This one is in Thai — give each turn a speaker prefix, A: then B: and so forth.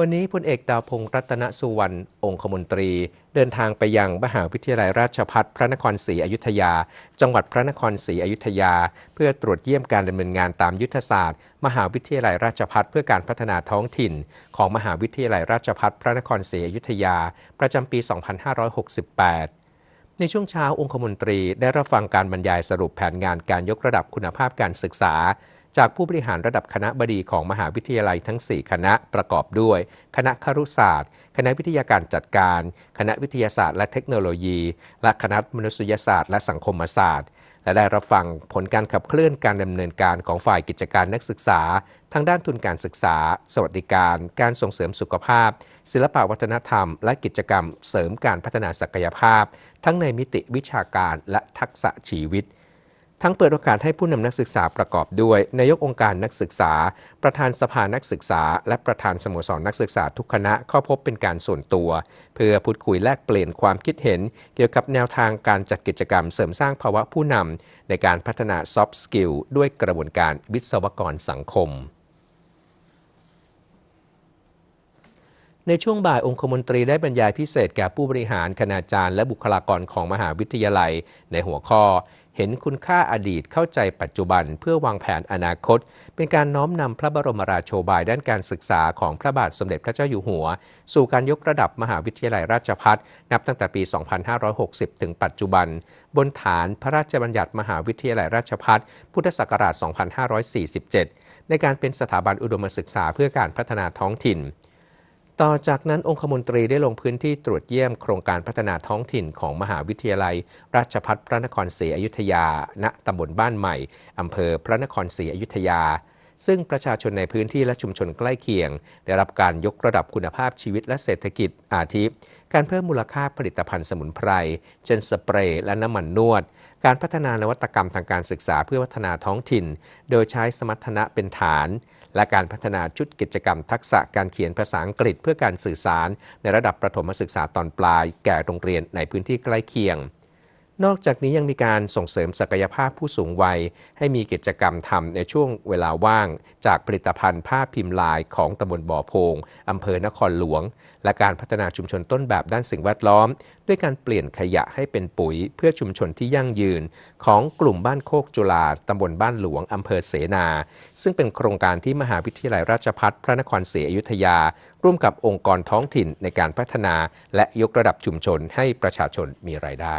A: วันนี้พลเอกดาวพงศ์รัตนสุวรรณองคมนตรี เดินทางไปยังมหาวิทยาลัยราชภัฏพระนครศรีอยุธยา จังหวัดพระนครศรีอยุธยา เพื่อตรวจเยี่ยมการดำเนินงานตามยุทธศาสตร์ มหาวิทยาลัยราชภัฏเพื่อการพัฒนาท้องถิ่น ของมหาวิทยาลัยราชภัฏพระนครศรีอยุธยา ประจำปี 2568ในช่วงเช้าองคมนตรีได้รับฟังการบรรยายสรุปแผนงานการยกระดับคุณภาพการศึกษา จากผู้บริหารระดับคณะบดีของมหาวิทยาลัยทั้ง 4 คณะประกอบด้วย คณะครุศาสตร์ คณะวิทยาการจัดการ คณะวิทยาศาสตร์และเทคโนโลยี และคณะมนุษยศาสตร์และสังคมศาสตร์ และได้รับฟังผลการขับเคลื่อนการดำเนินการของฝ่ายกิจการนักศึกษา ทางด้านทุนการศึกษา สวัสดิการ การส่งเสริมสุขภาพ ศิลปวัฒนธรรม และกิจกรรม เสริมการพัฒนาศักยภาพ ทั้งในมิติวิชาการและทักษะชีวิต ทั้งเปิดโอกาสให้ผู้นำนักศึกษาประกอบด้วย นายกองค์การนักศึกษา ประธานสภานักศึกษา และประธานสโมสรนักศึกษาทุกคณะเข้าพบเป็นการส่วนตัว เพื่อพูดคุยแลกเปลี่ยนความคิดเห็น เกี่ยวกับแนวทางการจัดกิจกรรมเสริมสร้างภาวะผู้นำในการพัฒนา soft skill ด้วยกระบวนการวิศวกรสังคม ในช่วงบ่ายองคมนตรีได้บรรยายพิเศษแก่ผู้บริหารคณาจารย์และบุคลากรของมหาวิทยาลัย ในหัวข้อ เห็นคุณค่าอดีตเข้าใจปัจจุบันเพื่อวางแผนอนาคต เป็นการน้อมนำพระบรมราโชบายด้านการศึกษาของพระบาทสมเด็จพระเจ้าอยู่หัว สู่การยกระดับมหาวิทยาลัยราชภัฏนับตั้งแต่ปี 2560 ถึงปัจจุบัน บนฐานพระราชบัญญัติมหาวิทยาลัยราชภัฏพุทธศักราช 2547 ในการเป็นสถาบันอุดมศึกษาเพื่อการพัฒนาท้องถิ่น ต่อจากนั้นองคมนตรีได้ลงพื้นที่ตรวจเยี่ยมโครงการพัฒนาท้องถิ่นของมหาวิทยาลัย ราชพัฒพระนครศรีอยุธยา ณตำบลบ้านใหม่อำเภอพระนครศรีอยุธยา ซึ่งประชาชนในพื้นที่และชุมชนใกล้เคียง ได้รับการยกระดับคุณภาพชีวิตและเศรษฐกิจอาทิการเพิ่มมูลค่าผลิตภัณฑ์สมุนไพร เช่นสเปรย์และน้ำมันนวด การพัฒนานวัตกรรมทางการศึกษาเพื่อพัฒนาท้องถิ่น โดยใช้สมรรถนะเป็นฐาน และการพัฒนาชุดกิจกรรมทักษะการเขียนภาษาอังกฤษเพื่อการสื่อสาร ในระดับประถมศึกษาตอนปลาย แก่โรงเรียนในพื้นที่ใกล้เคียง นอกจากนี้ยังมีการส่งเสริมศักยภาพผู้สูงวัย ให้มีกิจกรรมทำในช่วงเวลาว่าง จากผลิตภัณฑ์ผ้าพิมพ์ลายของตำบลบ่อโพงอำเภอนครหลวง และการพัฒนาชุมชนต้นแบบด้านสิ่งแวดล้อม ด้วยการเปลี่ยนขยะให้เป็นปุ๋ยเพื่อชุมชนที่ยั่งยืน ของกลุ่มบ้านโคกจุฬาตำบลบ้านหลวงอำเภอเสนา ซึ่งเป็นโครงการที่มหาวิทยาลัยราชภัฏพระนครศรีอยุธยา ร่วมกับองค์กรท้องถิ่นในการพัฒนา และยกระดับชุมชนให้ประชาชนมีรายได้